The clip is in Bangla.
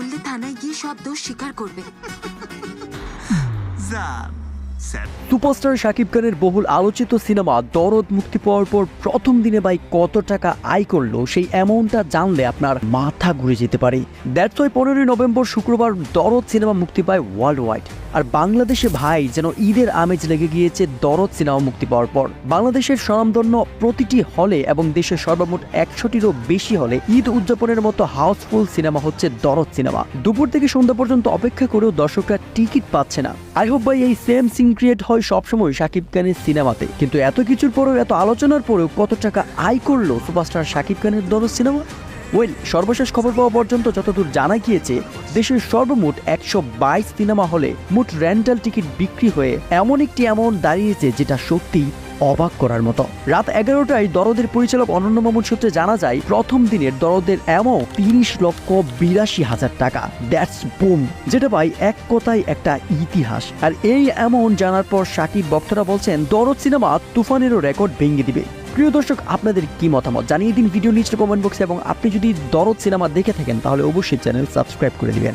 বললে থানায় গিয়ে সব দোষ স্বীকার করবে। জান সুপারস্টার শাকিব খানের বহুল আলোচিত সিনেমা দরদ মুক্তি পাওয়ার পর প্রথম দিনে কত টাকা আয় করল, সেই অ্যামাউন্টটা জানলে আপনার মাথা ঘুরে যেতে পারে। দ্যাটস ওয়াই পনেরোই নভেম্বর শুক্রবার দরদ সিনেমা মুক্তি পায় ওয়ার্ল্ড ওয়াইড আর বাংলাদেশে ভাই যেন ঈদের আমেজ লেগে গিয়েছে দরদ সিনেমা মুক্তি পাওয়ার পর। বাংলাদেশের স্বনামধন্য প্রতিটি হলে এবং দেশের সর্বমোট একশোটিরও বেশি হলে ঈদ উদযাপনের মতো হাউসফুল সিনেমা হচ্ছে দরদ সিনেমা। দুপুর থেকে সন্ধ্যা পর্যন্ত অপেক্ষা করেও দর্শকরা টিকিট পাচ্ছে না। আই হোপ ভাই এই সেম সিন ক্রিয়েট হয় সবসময় শাকিব খানের সিনেমাতে। কিন্তু এত কিছুর পরেও, এত আলোচনার পরেও কত টাকা আয় করল সুপারস্টার শাকিব খানের দল সিনেমা? ওয়েল সর্বশেষ খবর পাওয়া পর্যন্ত যতদূর জানা গিয়েছে, দেশের সর্বমোট একশো বাইশ সিনেমা হলে মোট রেন্টাল টিকিট বিক্রি হয়ে এমন একটি অ্যামাউন্ট দাঁড়িয়েছে যেটা সত্যি অবাক করার মতো। রাত এগারোটায় দরদের পরিচালক অনন্য মামুন সূত্রে জানা যায়, প্রথম দিনের দরদের এমন তিরিশ লক্ষ বিরাশি হাজার টাকা। দ্যাটস বুম, যেটা ভাই এক কথায় একটা ইতিহাস। আর এই অ্যামাউন্ট জানার পর সাকিব বক্তরা বলছেন, দরদ সিনেমা তুফানেরও রেকর্ড ভেঙে দিবে। প্রিয় দর্শক, আপনাদের কি মতামত? জানিয়ে দিন ভিডিও নিচে কমেন্ট বক্সে এবং আপনি যদি দরদ সিনেমা দেখে থাকেন, তাহলে অবশ্যই চ্যানেল সাবস্ক্রাইব করে দিবেন।